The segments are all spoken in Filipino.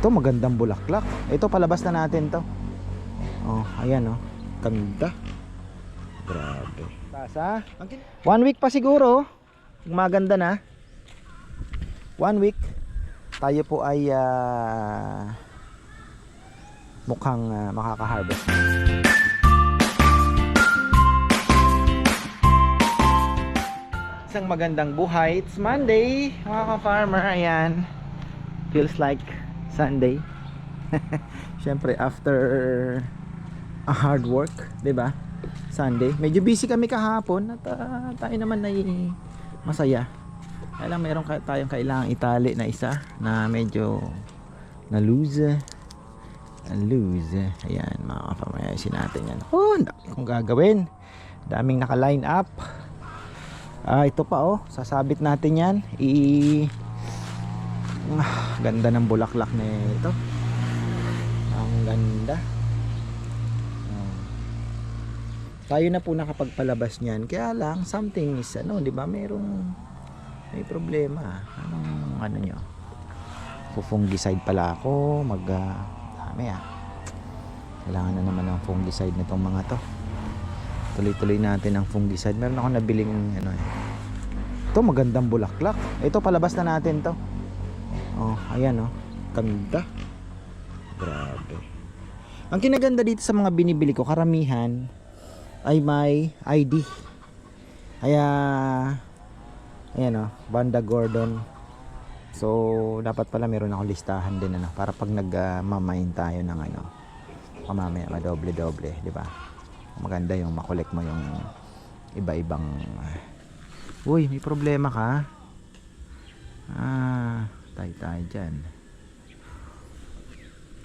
Ito magandang bulaklak. Ito palabas na natin to. Oh, ayan oh. Ganda. Grabe. Tasa. One week pa siguro. Maganda na. One week. Tayo po ay ah, mukhang ah, makaka-harvest. Isang magandang buhay. It's Monday, mga ka-farmer. Ayan. Feels like Sunday. Siyempre, after a hard work, 'di ba? Sunday. Medyo busy kami kahapon at ah, tayo naman ay masaya. Kaya lang meron tayong kailangang itali na isa na medyo na lose. Lose. Ayan, mga kapamayasin natin yan. Oh, ang dami kong gagawin. Daming naka-line up. Ah, ito pa oh, sasabit natin 'yan. I Ah, ganda ng bulaklak nito. Ang ganda. Oh. Tayo na po nakapagpalabas niyan. Kaya lang something is ano, 'di ba? Merong may problema. Anong ano nyo? Fungicide pala ako, mag ah, dami ah. Kailangan na naman ng fungicide nitong mga to. Tuloy-tuloy natin ang fungicide. Meron ako nabiling ano eh. Ito magandang bulaklak. Ito palabas na natin to. Oh, ayan oh. Ganda. Grabe. Ang kinaganda dito sa mga binibili ko, karamihan ay may ID. Kaya ayan oh, Banda Gordon. So, dapat pala meron ako listahan din ano para pag nagmamain tayo ng ano, pamamaya madoble-doble, di ba? Maganda yung makolek mo yung iba-ibang Uy, may problema ka? Ah, tayo tayo dyan.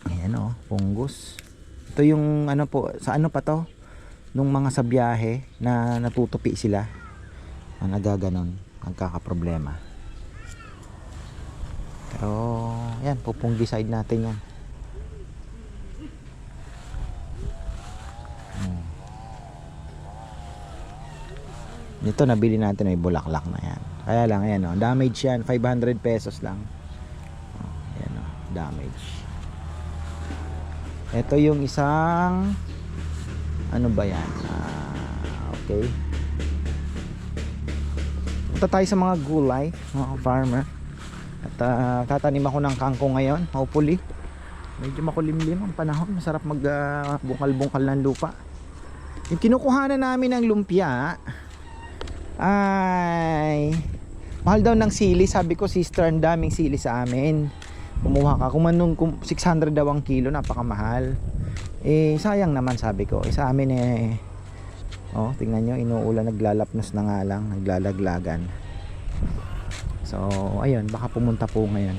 Ayan o, fungus. Ito yung ano po, sa ano pa to? Nung mga sa biyahe na natutupi sila. Na nagaganon, nagkakaproblema. Pero, yan, pupunggiside natin yan. Hmm. Ito nabili natin ay bulaklak na yan. Kaya lang ayan oh, damage yan, 500 pesos lang. Oh, ayan oh, damage. Ito yung isang ano ba yan? Ah, okay. Punta tayo sa mga gulay, mga farmer. At ah, tatanim ako ng kangkong ngayon, hopefully. Medyo makulimlim ang panahon, masarap mag ah, bungkal-bungkal ng lupa. Yung kinukuhanan namin ng lumpia, ay mahal daw ng sili sabi ko sister ang daming sili sa amin. Kumuha ka. Kung manong kung 600 daw ang kilo napakamahal. Eh sayang naman sabi ko. Eh, sa amin eh oh tingnan nyo inuulan naglalapnos na nga lang naglalaglagan. So ayun baka pumunta po ngayon.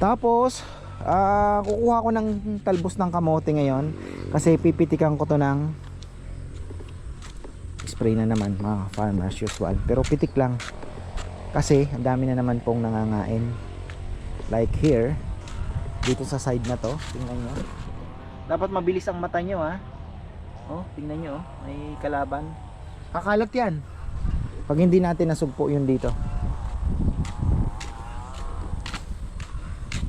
Tapos ah kukuha ko ng talbos ng kamote ngayon kasi pipitikan ko to ng spray na naman mga farmers usual. Pero pitik lang. Kasi ang dami na naman pong nangangain. Like here dito sa side na to tingnan nyo. Dapat mabilis ang mata nyo ha? Oh tingnan nyo oh. may kalaban. Kakalat yan. Pag hindi natin nasugpo yun dito.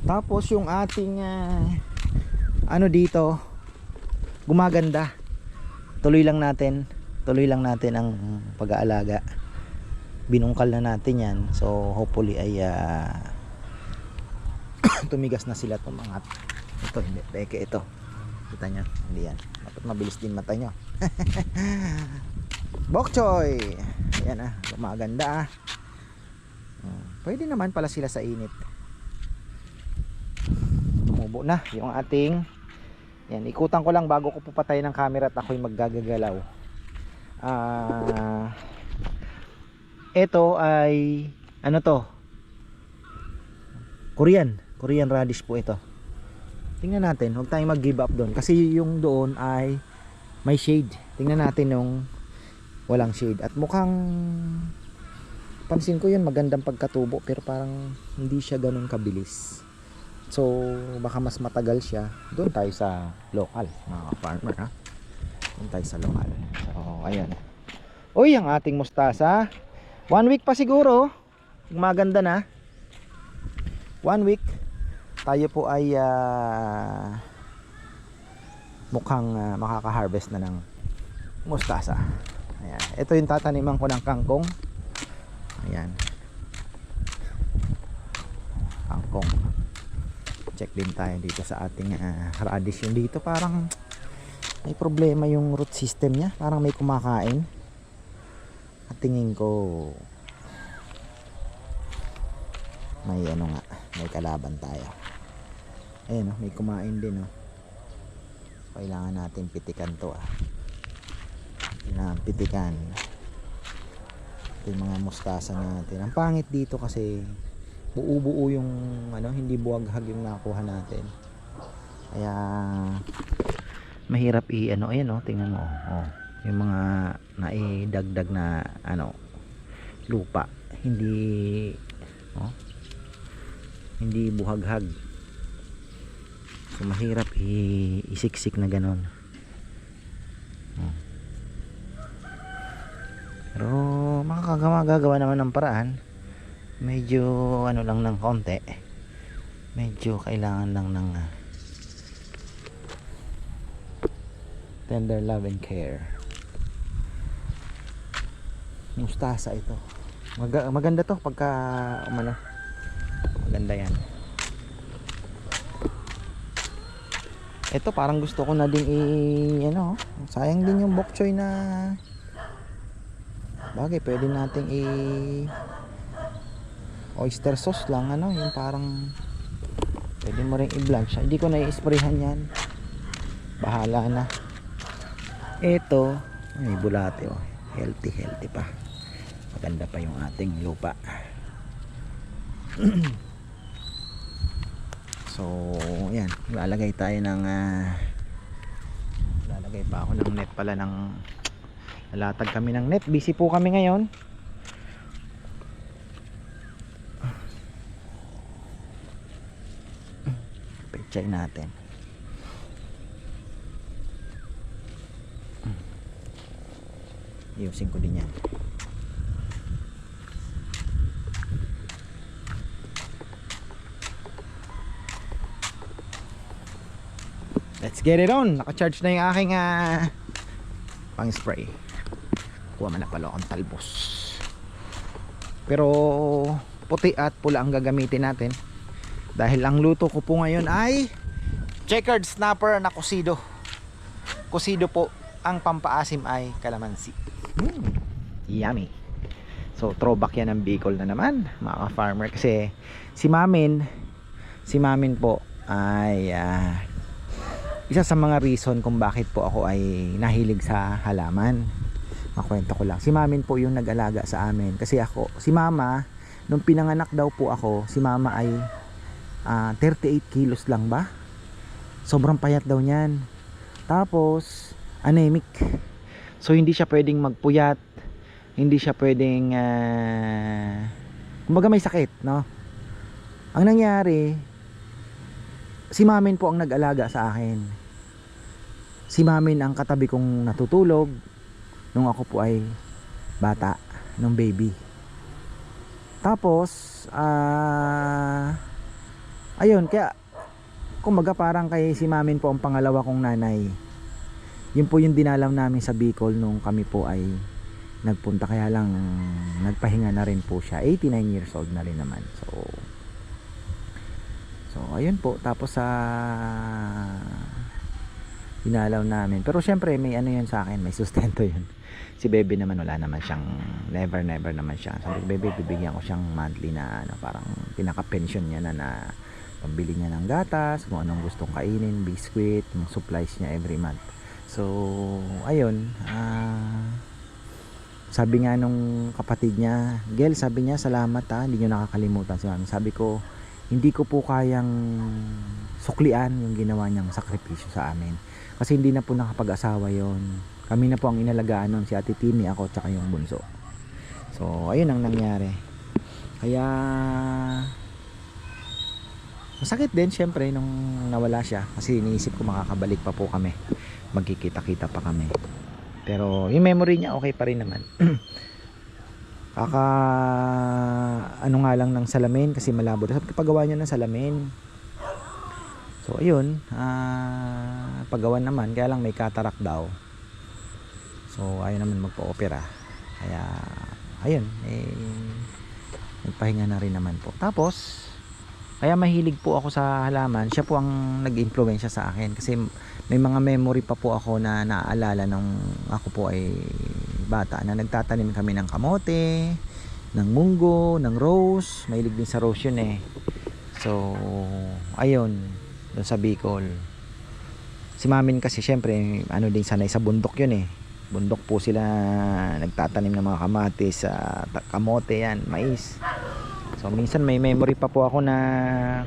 Tapos yung ating ah, ano dito gumaganda. Tuloy lang natin tuloy lang natin ang pag-aalaga. Binungkal na natin yan. So hopefully ay ah, tumigas na sila tumangat ito hindi. Peke ito. Kita nyo? Hindi yan. Dapat mabilis din mata nyo. Bok choy! Yan ah. Gumaganda ah. Hmm, pwede naman pala sila sa init. Tumubo na yung ating yan ikutan ko lang bago ko pupatay ng camera at ako'y maggagagalaw ah ito ay ano to? Korean. Korean radish po ito. Tingnan natin huwag tayong mag give up doon. Kasi yung doon ay may shade. Tingnan natin yung walang shade. At mukhang pansin ko yun magandang pagkatubo pero parang hindi siya ganun kabilis. So baka mas matagal siya. Doon tayo sa local mga farmer ha tayo sa local so ayan uy ang ating mustasa one week pa siguro maganda na one week tayo po ay ah, mukhang ah, makaka-harvest na ng mustasa. Ayan. Ito yung tataniman ko ng kangkong. Ayan. Kangkong. Check din tayo dito sa ating ah, radish. Yung dito parang may problema yung root system niya. Parang may kumakain. At tingin ko may ano nga, may kalaban tayo. Ayun, oh, may kumain din oh. Kailangan natin pitikan to ah. Na pitikan. Ito yung mga mustasa natin. Ang pangit dito kasi buo-buo yung ano, hindi buwaghag yung nakuha natin. Kaya mahirap i ano ayan oh, tingnan mo oh. Yung mga naidagdag na ano lupa hindi oh hindi buhaghag so mahirap i- isiksik na ganon Oh. pero makakagawa gagawa naman ng paraan medyo ano lang ng konti medyo kailangan lang ng ah, tender love and care. Mustasa ito. Maga- maganda to pagka umano. Maganda yan. Ito parang gusto ko na din i ano sayang din yung bok choy na bagay. Pwede nating i oyster sauce lang ano yung parang pwede mo rin i-blanch. Hindi ko na i-sprayhan yan. Bahala na ito ay bulate oh healthy healthy pa maganda pa yung ating lupa So, yan. Lalagay tayo ng ah, lalagay pa ako ng net pala ng latag kami ng net. Busy po kami ngayon. Pechay natin. Iusin ko din yan. Let's get it on. Naka-charge na yung aking ah, pang spray. Kuha man na pala akong talbos. Pero puti at pula ang gagamitin natin. Dahil ang luto ko po ngayon ay checkered snapper na kusido. Kusido po. Ang pampaasim ay kalamansi. Mm, yummy. So throwback yan ng Bicol na naman mga farmer kasi si Mamin si Mamin po ay ah, isa sa mga reason kung bakit po ako ay nahilig sa halaman. Makwento ko lang. Si mamin po yung nag-alaga sa amin. Kasi ako si mama nung pinanganak daw po ako si mama ay ah, 38 kilos lang ba? Sobrang payat daw niyan. Tapos anemic so hindi siya pwedeng magpuyat hindi siya pwedeng ah, kumbaga may sakit no ang nangyari si mamin po ang nag-alaga sa akin. Si mamin ang katabi kong natutulog nung ako po ay bata, nung baby. Tapos, ah, ayun, kaya, kumbaga parang kay si mamin po ang pangalawa kong nanay. Yun po yung dinalam namin sa Bicol nung kami po ay nagpunta kaya lang nagpahinga na rin po siya 89 years old na rin naman so So, ayun po. Tapos sa dinalaw namin. Pero syempre, may ano yan sa akin. May sustento yun. Si Bebe naman, wala naman siyang never, never naman siya. Sabi Bebe, bibigyan ko siyang monthly na ano, parang pinaka-pension niya na na pambili niya ng gatas, kung anong gustong kainin, biscuit, yung supplies niya every month. So, ayun. Ah... sabi nga nung kapatid niya, Gel, sabi niya, salamat ha, hindi niyo nakakalimutan si mami. Sabi ko, hindi ko po kayang suklian yung ginawa niyang sakripisyo sa amin. Kasi hindi na po nakapag-asawa yon. Kami na po ang inalagaan nun, si Ate Tini, ako, tsaka yung bunso. So, ayun ang nangyari. Kaya, masakit din syempre nung nawala siya. Kasi iniisip ko makakabalik pa po kami. Magkikita-kita pa kami. Pero, yung memory niya okay pa rin naman. Kaka ano nga lang ng salamin kasi malabo. Sabi ko pagawa niya ng salamin. So ayun, ah paggawan naman, kaya lang may katarak daw. So ayaw naman magpa-opera. Kaya ayun, eh nagpahinga na rin naman po. Tapos kaya mahilig po ako sa halaman. Siya po ang nag-impluwensya sa akin kasi may mga memory pa po ako na naaalala nung ako po ay bata na nagtatanim kami ng kamote, ng munggo, ng rose. Mahilig din sa rose yun eh. So, ayun, doon sa Bicol. Si mamin kasi syempre, ano din sanay sa bundok yun eh. Bundok po sila nagtatanim ng mga kamatis, sa kamote yan, mais. So minsan may memory pa po ako na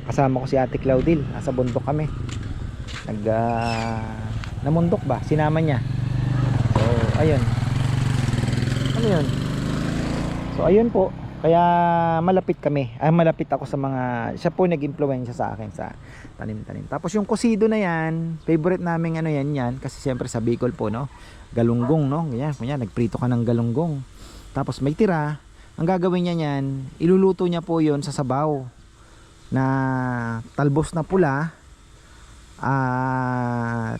kasama ko si Ate Claudil, nasa bundok kami. Nag ah, namundok ba? Sinama niya. So ayun. Ano yun? So ayun po. Kaya malapit kami. Ay malapit ako sa mga siya po nag-impluwensya sa akin sa tanim-tanim. Tapos yung kusido na yan, favorite namin ano yan yan kasi siyempre sa Bicol po no. Galunggong no. Ganyan, kunya nagprito ka ng galunggong. Tapos may tira, ang gagawin niya niyan, iluluto niya po yon sa sabaw na talbos na pula at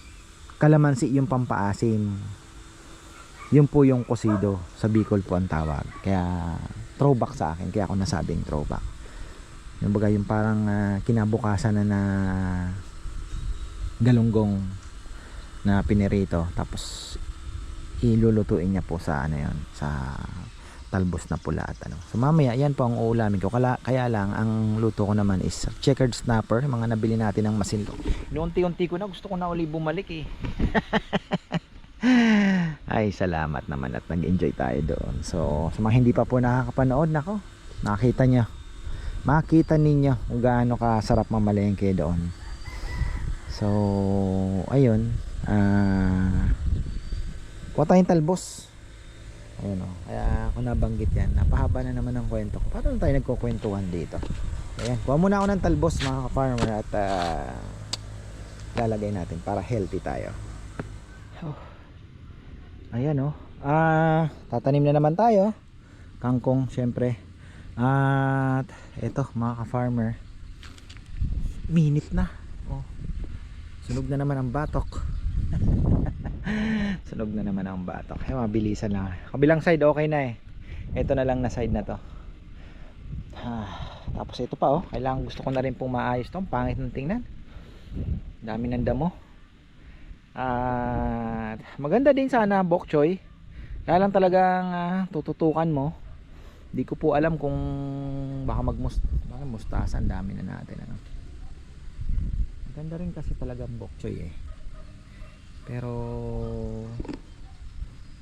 kalamansi yung pampaasim. Yun po yung kosido sa Bicol po ang tawag. Kaya throwback sa akin, kaya ako nasabing throwback. Yung baga yung parang ah, kinabukasan na na galunggong na pinirito tapos ilulutuin niya po sa ano yon sa talbos na pula at ano. So mamaya yan po ang uulamin ko. Kala, kaya lang ang luto ko naman is checkered snapper, mga nabili natin ng masinlok. Noonti-unti ko na gusto ko na uli bumalik eh. Ay salamat naman at nag-enjoy tayo doon. So sa mga hindi pa po nakakapanood nako, nakita nyo. Makita ninyo kung gaano kasarap mamalengke doon. So ayun, ah uh, tayong talbos. Ayun o. Kaya ako nabanggit yan. Napahaba na naman ang kwento ko. Paano tayo nagkukwentuhan dito? Ayan. Kuha muna ako ng talbos mga ka-farmer at uh, lalagay natin para healthy tayo. Oh. Ayan o. Ah, tatanim na naman tayo. Kangkong syempre. At eto mga ka-farmer. Minit na. Oh. Sunog na naman ang batok. Sunog na naman ang batok. Eh, mabilisan lang. Kabilang side okay na eh. Ito na lang na side na to. Ah, tapos ito pa oh. Kailangan gusto ko na rin pong maayos to. Pangit ng tingnan. Dami ng damo. At maganda din sana bok choy. Kaya lang talagang ah, tututukan mo. Di ko po alam kung baka magmust baka mustasan dami na natin ano. Maganda rin kasi talagang bok choy eh. Pero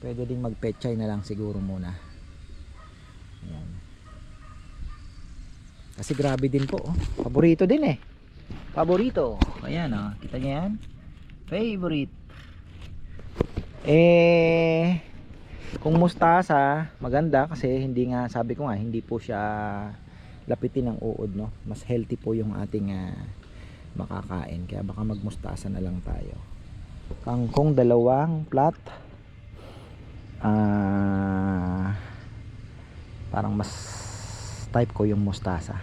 pwede ding magpechay na lang siguro muna. Ayan. Kasi grabe din po. Oh. Paborito din eh. Paborito. Ayan oh. Kita niyo yan? Favorite. Eh kung mustasa, maganda kasi hindi nga sabi ko nga hindi po siya lapitin ng uod no. Mas healthy po yung ating uh, makakain. Kaya baka magmustasa na lang tayo kangkong dalawang plat. Ah parang mas type ko yung mustasa.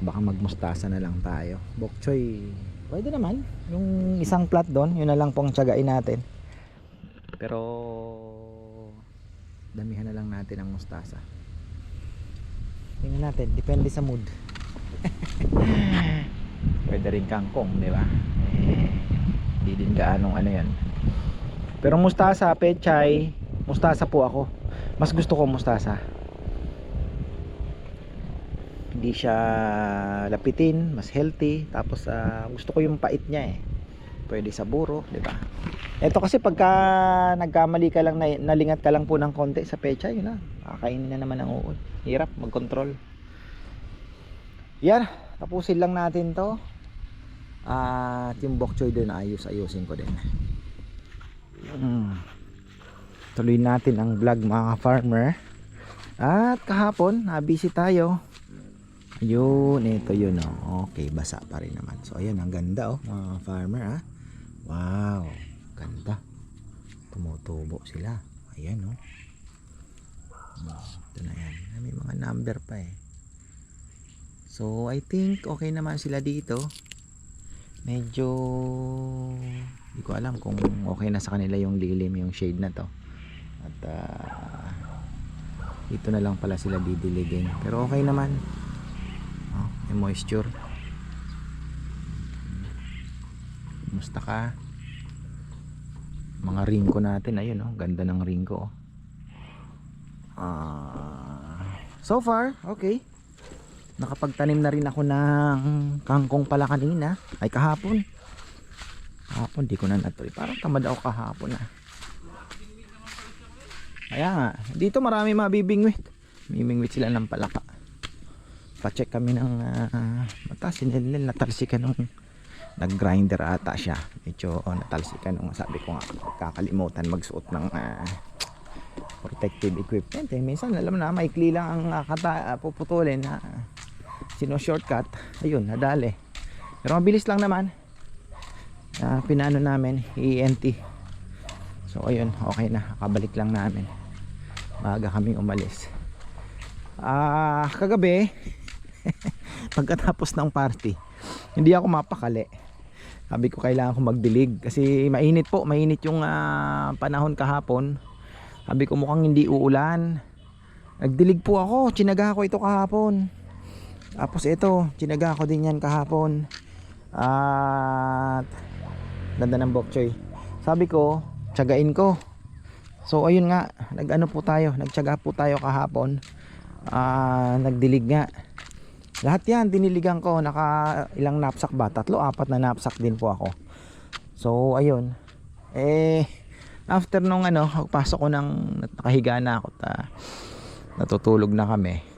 Baka magmustasa na lang tayo. Bok choy pwede naman. Yung isang plat doon yun na lang pong tiyagain natin. Pero damihan na lang natin ang mustasa. Tingnan natin depende sa mood. Pwede rin kangkong di ba eh di din gaanong ano yan. Pero mustasa, pechay mustasa po ako. Mas gusto ko mustasa. Hindi siya lapitin mas healthy. Tapos uh, gusto ko yung pait niya eh. Pwede sa buro di ba? Ito kasi pagka nagkamali ka lang na, nalingat ka lang po ng konti sa pechay yun na. Kakainin na naman ang uod. Hirap mag-control yan tapusin lang natin to at yung bok choy doon ayos ayusin ko din. Hmm. tuloy natin ang vlog mga farmer at kahapon nabisi tayo. Yun ito yun oh. okay basa pa rin naman. So ayan ang ganda oh mga farmer ha wow ganda. Tumutubo sila. Ayan oh. Ito na yan. May mga number pa eh. So I think okay naman sila dito medyo hindi ko alam kung okay na sa kanila yung lilim yung shade na to. At ah, dito na lang pala sila didiligin. Pero okay naman. Oh, may moisture. Musta ka? Mga ringko natin. Ayun oh ganda ng ringko oh. Ah, so far okay nakapagtanim na rin ako ng kangkong pala kanina. Ay kahapon. Kahapon di ko na natuloy. Parang tamad ako kahapon ah. Kaya nga dito marami mabibingwit. Mimingwit sila ng palaka pa-check kami ng uh, mata sinilil natalsikan nung nag-grinder ata siya. Medyo oh, natalsikan nung sabi ko nga kakalimutan magsuot ng ah, protective equipment. Eh. minsan alam na maikli lang ang uh, kata, ah, puputulin na sino shortcut? Ayun nadali. Pero mabilis lang naman. Ah, pinano namin ENT so ayun okay na. Kabalik lang namin. Maaga kami umalis. Ah kagabi pagkatapos ng party hindi ako mapakali. Sabi ko kailangan ko magdilig. Kasi mainit po mainit yung ah, panahon kahapon. Sabi ko mukhang hindi uulan. Nagdilig po ako. Chinaga ko ito kahapon tapos ito chinaga ko din yan kahapon. At ganda ng bok choy. Sabi ko tsagain ko. So ayun nga nagano po tayo nagtsaga po tayo kahapon. Ah nagdilig nga. Lahat yan diniligan ko. Naka ilang knapsack ba? Tatlo apat na knapsack din po ako. So ayun. Eh after nung ano pagpasok ko ng nakahiga na ako ta, natutulog na kami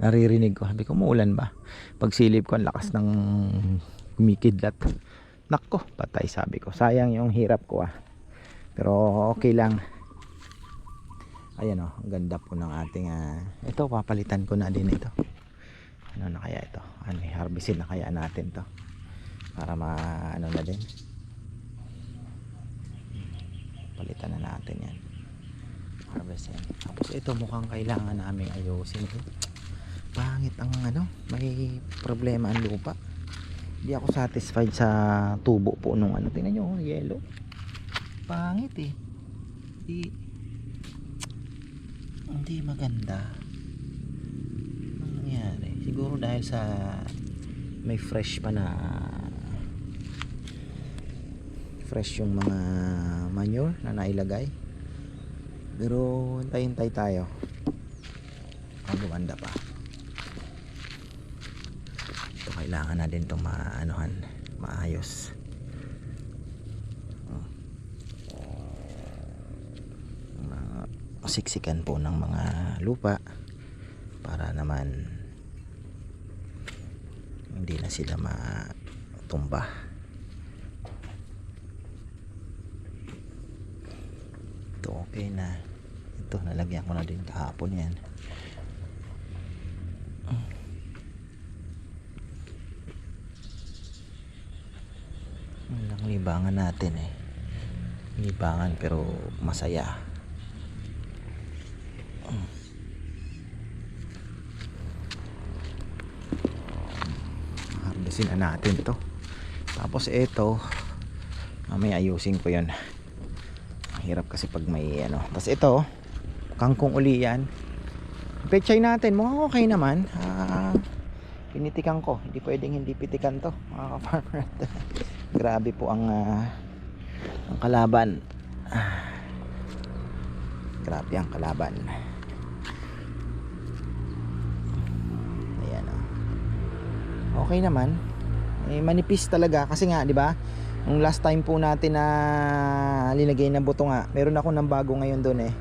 naririnig ko sabi ko muulan ba pagsilip ko ang lakas ng kumikidlat Nako, patay sabi ko. Sayang yung hirap ko ah. Pero okay lang. Ayan oh, ganda po ng ating ah, ito papalitan ko na din ito. Ano na kaya ito? Ano, harvestin na kaya natin to? Para ma ano na din. Palitan na natin yan. Harvest. Tapos ito mukhang kailangan namin ayusin. Pangit ang ano, may problema ang lupa. Hindi ako satisfied sa tubo po nung ano. Tingnan nyo oh, yellow pangit eh. Hindi hindi maganda. Ano nangyari? Siguro dahil sa may fresh pa na fresh yung mga manure na nailagay. Pero hintay-hintay tayo. Ang gumanda pa ito kailangan na din itong maanuhan maayos. Ma- siksikan po ng mga lupa para naman hindi na sila matumba. Ito okay na. Ito nalagyan ko na din kahapon yan Yun libangan natin eh. Libangan pero masaya. Harvestin na natin to. Tapos ito, mamaya ayusin ko yun. Hirap kasi pag may ano. Tapos ito, kangkong uli yan. Pechay natin, mukhang okay naman. Ah, pinitikan ko. Hindi pwedeng hindi pitikan to, mga ka-farmer. grabe po ang ah, ang kalaban. Grabe ang kalaban. Ayan oh. okay naman. Eh, manipis talaga. Kasi nga di ba nung last time po natin na linagay ng buto nga meron ako ng bago ngayon doon eh.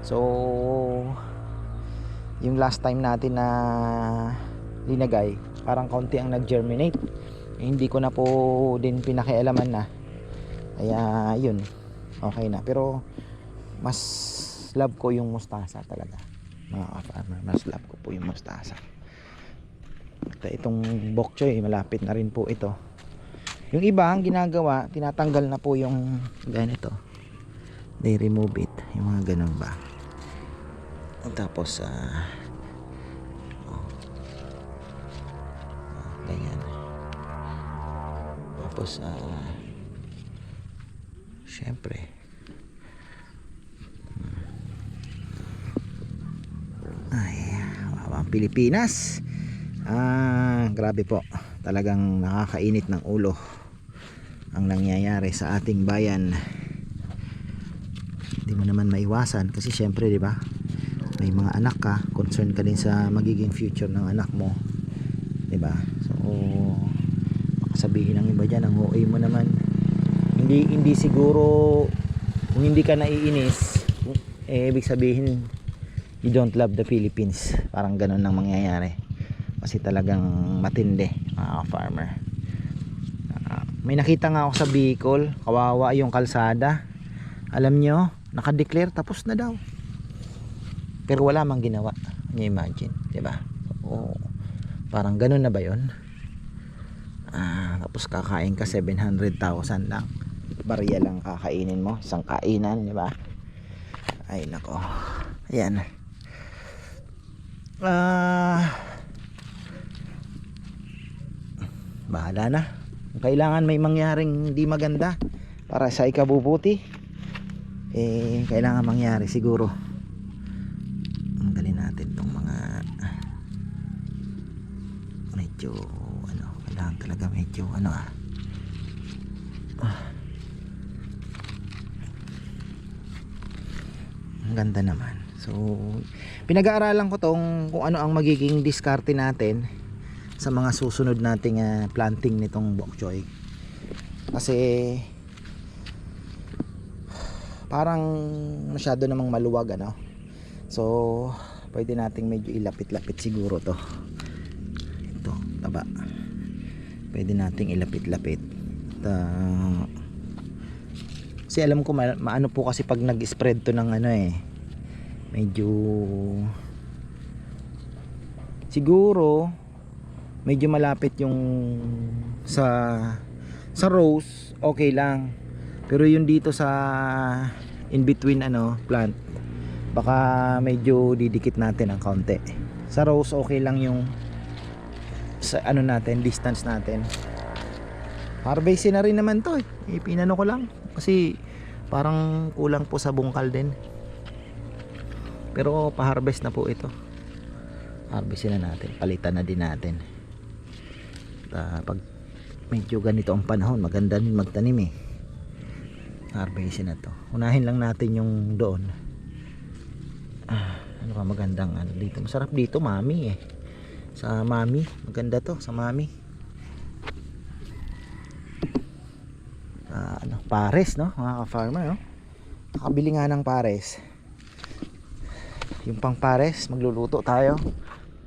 So yung last time natin na linagay parang konti ang nag-germinate. eh, hindi ko na po din pinakialaman na. Kaya yun. Okay na. Pero mas love ko yung mustasa talaga. Mga ka-farmer mas love ko po yung mustasa. At itong bok choy malapit na rin po ito. Yung iba ang ginagawa tinatanggal na po yung ganito. They remove it. Yung mga ganun ba. Tapos ah oh, ganyan Tapos, ah, syempre, ay, ang Pilipinas. Ah, grabe po. Talagang nakakainit ng ulo ang nangyayari sa ating bayan. Hindi mo naman maiwasan kasi syempre, 'di ba? May mga anak ka, concern ka din sa magiging future ng anak mo. 'Di ba? So, sabihin ng iba diyan, ang OA mo naman. Hindi hindi siguro kung hindi ka naiinis, eh ibig sabihin you don't love the Philippines. Parang ganun ang mangyayari. Kasi talagang matindi, mga farmer. Ah, may nakita nga ako sa Bicol, kawawa yung kalsada. Alam nyo, nakadeclare tapos na daw. Pero wala mang ginawa. Can you imagine, 'di ba? Oo. Parang ganun na ba 'yon? Ah, tapos kakain ka 700,000 lang. Barya lang kakainin mo, isang kainan, 'di ba? Ay nako. Ayan. Ah, bahala na. Kailangan may mangyaring hindi maganda para sa ikabubuti, eh, kailangan mangyari siguro. Medyo ano, kailangan talaga medyo ano ah. Ah. Ang ganda naman. So, pinag-aaralan ko tong kung ano ang magiging diskarte natin sa mga susunod nating ah, planting nitong bok choy. Kasi parang masyado namang maluwag ano. So, pwede nating medyo ilapit-lapit siguro to. Taba. Pwede nating ilapit-lapit. Ta kasi alam ko ma- maano po kasi pag nag-spread to ng ano eh. Medyo siguro medyo malapit yung sa sa rose okay lang pero yung dito sa in between ano plant baka medyo didikit natin ang kaunti sa rose okay lang yung sa ano natin distance natin. Harvestin na rin naman to eh. Ipinano ko lang. Kasi parang kulang po sa bungkal din. Pero pa-harvest na po ito. Harvestin na natin. Palitan na din natin. At, ah, pag medyo ganito ang panahon maganda din magtanim eh. Harvestin na to. Unahin lang natin yung doon. Ah, ano pa magandang ano dito? Masarap dito mami eh sa mami. Maganda to sa mami. Ah, ano pares no? Mga ka-farmer no? Nakabili nga ng pares. Yung pang pares magluluto tayo.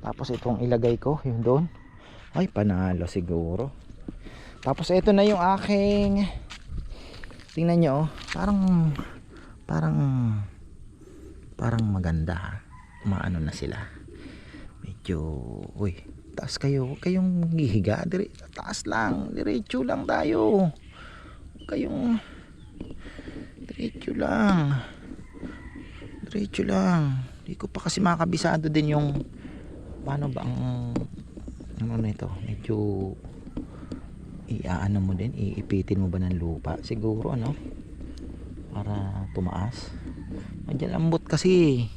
Tapos itong ilagay ko yung doon. Ay panalo siguro. Tapos ito na yung aking tingnan nyo oh, parang parang parang maganda maano na sila uy taas kayo huwag kayong gihiga dire taas lang diretso lang tayo. Kayong diretso lang diretso lang. Hindi ko pa kasi makakabisado din yung paano ba ang ano na ito medyo iaano mo din iipitin mo ba ng lupa? Siguro ano para tumaas. Medyo lambot kasi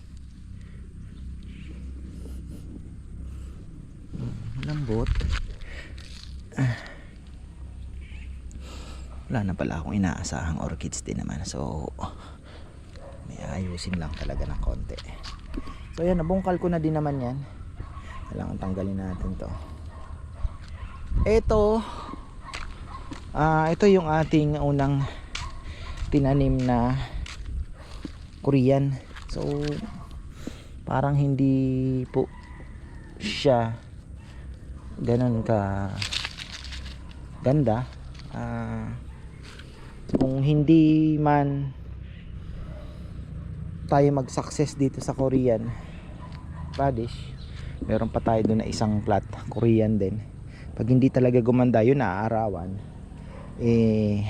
Hmm, lambot. Wala na pala akong inaasahang orchids din naman. So may ayusin lang talaga ng konti. So yan nabungkal ko na din naman yan. Kailangan tanggalin natin to. Ito ah ito yung ating unang tinanim na Korean. So parang hindi po siya ganun ka ganda. Ah kung hindi man tayo mag-success dito sa Korean radish meron pa tayo doon na isang plat Korean din. Pag hindi talaga gumanda yun naaarawan eh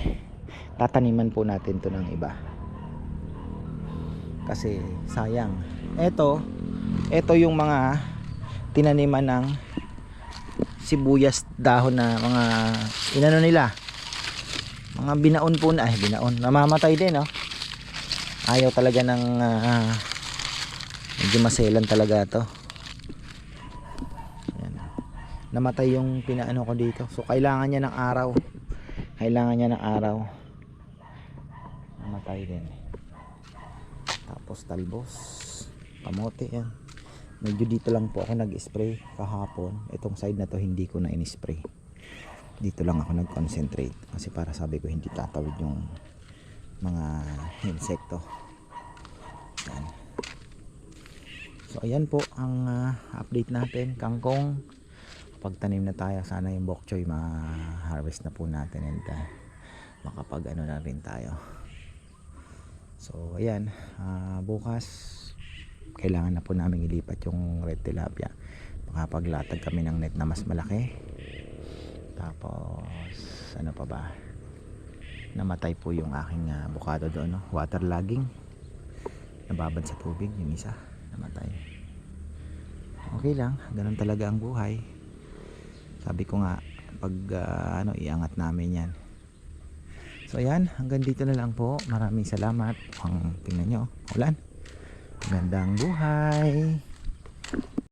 tataniman po natin to ng iba. Kasi sayang. Eto eto yung mga tinaniman ng sibuyas dahon na mga inano nila Mga binaon po na, ay binaon, namamatay din oh. Ayaw talaga ng ah, medyo maselan talaga to. Ayan. Namatay yung pinaano ko dito. So kailangan niya ng araw. Kailangan niya ng araw. Namatay din. Tapos talbos. Kamote yan. Medyo dito lang po ako nag-spray kahapon. Itong side na to hindi ko na in-spray. Dito lang ako nag-concentrate. Kasi para sabi ko hindi tatawid yung mga insekto. Yan. So ayan po ang ah, update natin. Kangkong. Pagtanim na tayo, sana yung bok choy ma-harvest na po natin and ah, makapag ano na rin tayo. So ayan, ah, bukas kailangan na po namin ilipat yung red tilapia. Makapaglatag kami ng net na mas malaki. Tapos ano pa ba? Namatay po yung aking ah, bukado doon, no? waterlogging. Nababad sa tubig yung isa, namatay. Okay lang, ganun talaga ang buhay. Sabi ko nga, pag ah, ano, iangat namin yan. So ayan, hanggang dito na lang po. Maraming salamat. Ang tingnan nyo, ulan. Magandang buhay.